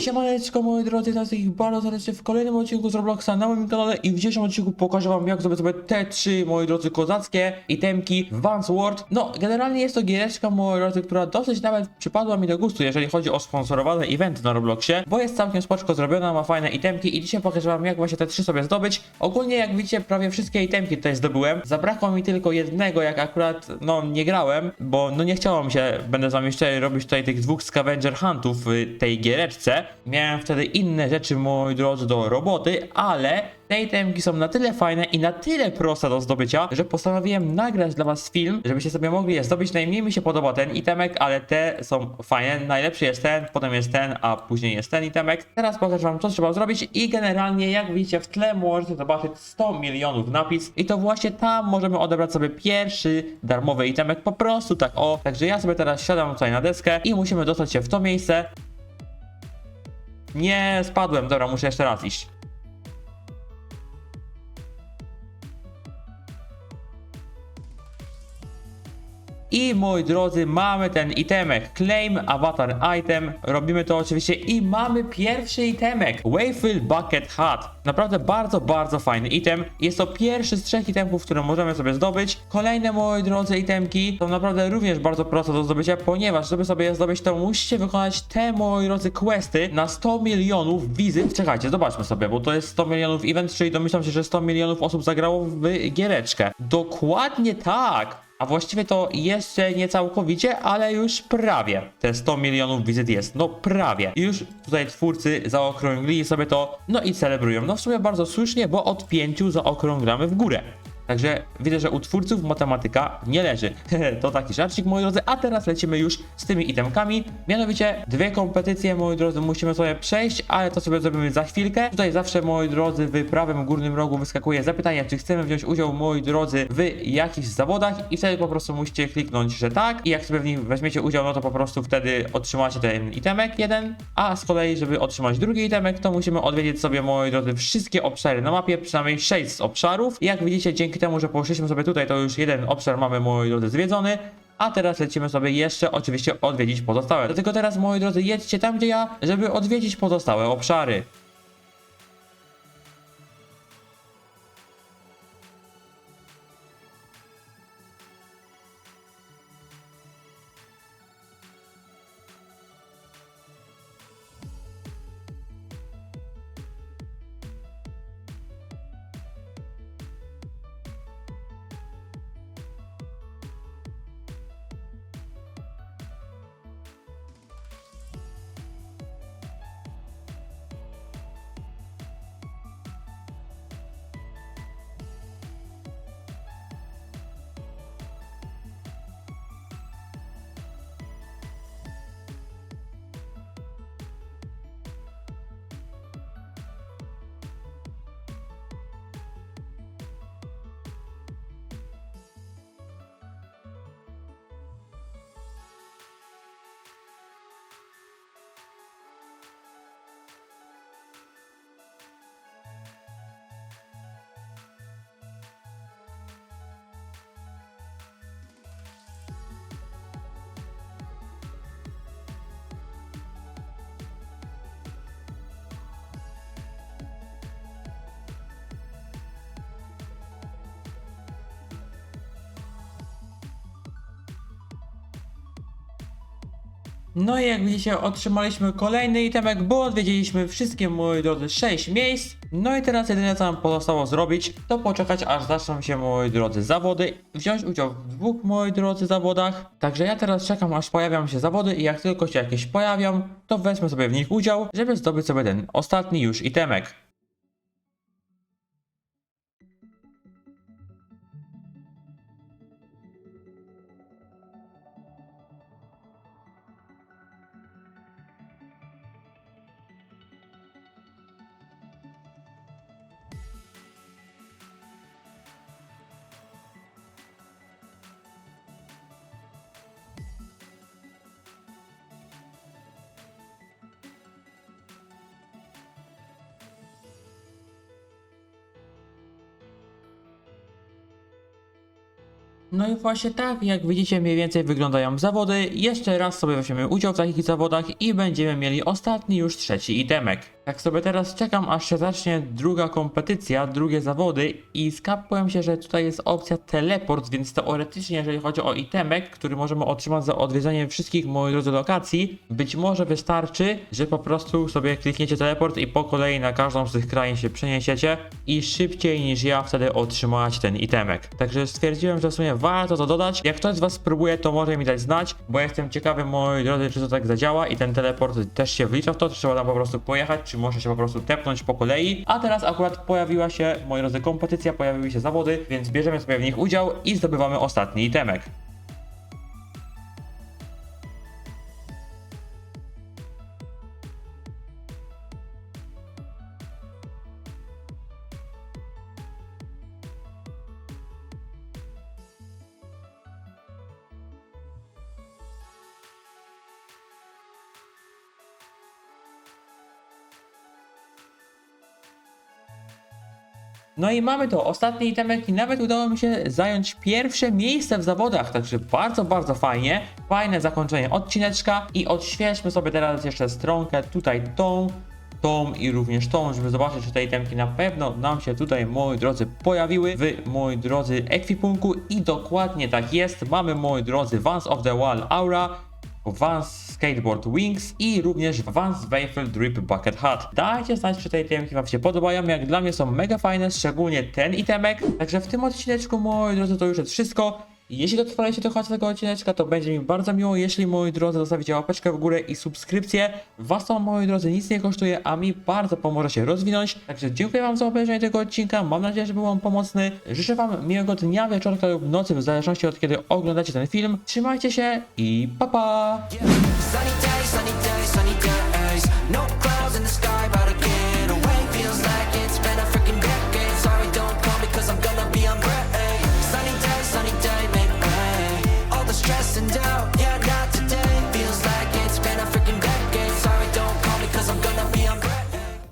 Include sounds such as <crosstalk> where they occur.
Siemaneczko moi drodzy, teraz ich bardzo serdecznie w kolejnym odcinku z Robloxa na moim kanale i w dzisiejszym odcinku pokażę wam jak zrobić sobie te trzy, moi drodzy, kozackie itemki w Vance World. No, generalnie jest to giereczka, moi drodzy, która dosyć nawet przypadła mi do gustu, jeżeli chodzi o sponsorowane eventy na Robloxie, bo jest całkiem spoczko zrobiona, ma fajne itemki i dzisiaj pokażę wam jak właśnie te trzy sobie zdobyć. Ogólnie jak widzicie prawie wszystkie itemki tutaj zdobyłem, zabrakło mi tylko jednego, jak akurat, no, nie grałem, bo no nie chciało mi się, będę z wami robić tutaj tych dwóch scavenger huntów w tej giereczce. Miałem wtedy inne rzeczy, moi drodzy, do roboty, ale te itemki są na tyle fajne i na tyle proste do zdobycia, że postanowiłem nagrać dla was film, żebyście sobie mogli je zdobyć. Najmniej mi się podoba ten itemek, ale te są fajne. Najlepszy jest ten, potem jest ten, a później jest ten itemek. Teraz pokażę wam, co trzeba zrobić i generalnie, jak widzicie, w tle możecie zobaczyć 100 milionów napis i to właśnie tam możemy odebrać sobie pierwszy darmowy itemek, po prostu tak o. Także ja sobie teraz siadam tutaj na deskę i musimy dostać się w to miejsce. Nie, spadłem, dobra, muszę jeszcze raz iść. I moi drodzy, mamy ten itemek. Claim Avatar Item. Robimy to oczywiście i mamy pierwszy itemek. Wayfield Bucket Hat. Naprawdę bardzo, bardzo fajny item. Jest to pierwszy z trzech itemków, które możemy sobie zdobyć. Kolejne, moi drodzy, itemki są naprawdę również bardzo proste do zdobycia, ponieważ żeby sobie je zdobyć, to musicie wykonać te, moi drodzy, questy na 100 milionów wizyt. Czekajcie, zobaczmy sobie, bo to jest 100 milionów event, czyli domyślam się, że 100 milionów osób zagrało w giereczkę. Dokładnie tak. A właściwie to jeszcze nie całkowicie, ale już prawie. Te 100 milionów wizyt jest. No prawie. I już tutaj twórcy zaokrąglili sobie to, no i celebrują. No w sumie bardzo słusznie, bo od 5 zaokrąglamy w górę. Także widzę, że u twórców matematyka nie leży. <laughs> to taki żarcik, moi drodzy. A teraz lecimy już z tymi itemkami. Mianowicie dwie kompetycje, moi drodzy, musimy sobie przejść, ale to sobie zrobimy za chwilkę. Tutaj zawsze, moi drodzy, w prawym górnym rogu wyskakuje zapytanie, czy chcemy wziąć udział, moi drodzy, w jakichś zawodach i wtedy po prostu musicie kliknąć, że tak. I jak sobie w nich weźmiecie udział, no to po prostu wtedy otrzymacie ten itemek jeden. A z kolei, żeby otrzymać drugi itemek, to musimy odwiedzić sobie, moi drodzy, wszystkie obszary na mapie, przynajmniej 6 z obszarów. I jak widzicie, dzięki temu, że poszliśmy sobie tutaj, to już jeden obszar mamy, moi drodzy, zwiedzony. A teraz lecimy sobie jeszcze oczywiście odwiedzić pozostałe. Dlatego teraz, moi drodzy, jedźcie tam, gdzie ja, żeby odwiedzić pozostałe obszary. No i jak widzicie, otrzymaliśmy kolejny itemek, bo odwiedziliśmy wszystkie, moi drodzy, 6 miejsc. No i teraz jedyne co nam pozostało zrobić, to poczekać aż zaczną się, moi drodzy, zawody. Wziąć udział w dwóch, moi drodzy, zawodach. Także ja teraz czekam aż pojawią się zawody i jak tylko się jakieś pojawią, to wezmę sobie w nich udział, żeby zdobyć sobie ten ostatni już itemek. No i właśnie tak, jak widzicie, mniej więcej wyglądają zawody. Jeszcze raz sobie weźmiemy udział w takich zawodach i będziemy mieli ostatni już trzeci itemek. Tak sobie teraz czekam, aż się zacznie druga kompetycja, drugie zawody i skapłem się, że tutaj jest opcja teleport, więc teoretycznie, jeżeli chodzi o itemek, który możemy otrzymać za odwiedzanie wszystkich, moi drodzy, lokacji, być może wystarczy, że po prostu sobie klikniecie teleport i po kolei na każdą z tych krain się przeniesiecie i szybciej niż ja wtedy otrzymacie ten itemek. Także stwierdziłem, że w sumie warto to dodać. Jak ktoś z Was spróbuje, to może mi dać znać, bo jestem ciekawy, moi drodzy, czy to tak zadziała i ten teleport też się wlicza w to, czy trzeba tam po prostu pojechać, czy może się po prostu tepnąć po kolei. A teraz akurat pojawiła się, moi drodzy, kompetycja, pojawiły się zawody, więc bierzemy sobie w nich udział i zdobywamy ostatni itemek. No i mamy to, ostatni itemek i nawet udało mi się zająć pierwsze miejsce w zawodach, także bardzo, bardzo fajnie. Fajne zakończenie odcineczka i odświeżmy sobie teraz jeszcze stronkę, tutaj tą, tą i również tą, żeby zobaczyć, czy te itemki na pewno nam się tutaj, moi drodzy, pojawiły w, moi drodzy, ekwipunku i dokładnie tak jest. Mamy, moi drodzy, Vans of the Wall Aura, Vans Skateboard Wings i również Vans Wafel Drip Bucket Hat. Dajcie znać, czy te itemki Wam się podobają, jak dla mnie są mega fajne, szczególnie ten itemek. Także w tym odcineczku, moi drodzy, to już jest wszystko. Jeśli dotrwaliście do końca tego odcineczka, to będzie mi bardzo miło, jeśli moi drodzy zostawicie łapeczkę w górę i subskrypcję. Was to, moi drodzy, nic nie kosztuje, a mi bardzo pomoże się rozwinąć. Także dziękuję Wam za obejrzenie tego odcinka, mam nadzieję, że był on pomocny. Życzę Wam miłego dnia, wieczorka lub nocy, w zależności od kiedy oglądacie ten film. Trzymajcie się i pa pa!